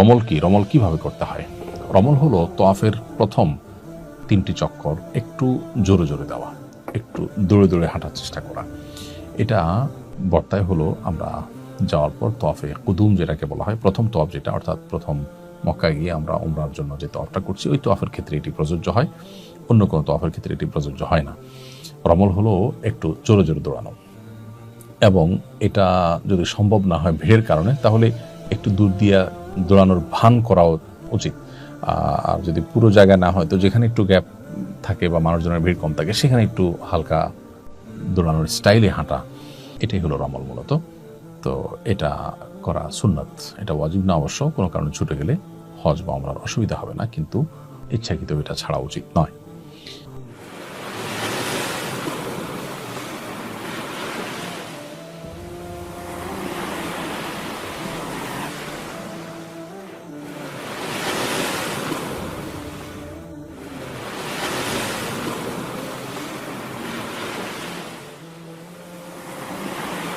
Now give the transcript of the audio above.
রমল কি? রমল কীভাবে করতে হয়? রমল হলো তোয়াফের প্রথম তিনটি চক্কর একটু জোরে জোরে দেওয়া, একটু দৌড়ে দৌড়ে হাঁটার চেষ্টা করা। এটা বর্তায় হলো আমরা যাওয়ার পর তোয়াফে কুদুম যেটাকে বলা হয়, প্রথম তোয়াফ যেটা, অর্থাৎ প্রথম মক্কায় গিয়ে আমরা উমরার জন্য যে তোয়াফটা করছি, ওই তোয়াফের ক্ষেত্রে এটি প্রযোজ্য হয়, অন্য কোনো তোয়াফের ক্ষেত্রে এটি প্রযোজ্য হয় না। রমল হলো একটু জোরে জোরে দৌড়ানো। এবং এটা যদি সম্ভব না হয় ভিড়ের কারণে, তাহলে একটু দূর দিয়া দৌড়ানোর ভান করা উচিত। আর যদি পুরো জায়গা না হয়, তো যেখানে একটু গ্যাপ থাকে বা মানুষজনের ভিড় কম থাকে, সেখানে একটু হালকা দৌড়ানোর স্টাইলে হাঁটা, এটাই হলো রমল মূলত। তো এটা করা সুন্নাত, এটা ওয়াজিব না অবশ্য, কোনো কারণে ছুটে গেলে হজ বা আমরার অসুবিধা হবে না, কিন্তু ইচ্ছাকৃত এটা ছাড়া উচিত নয়।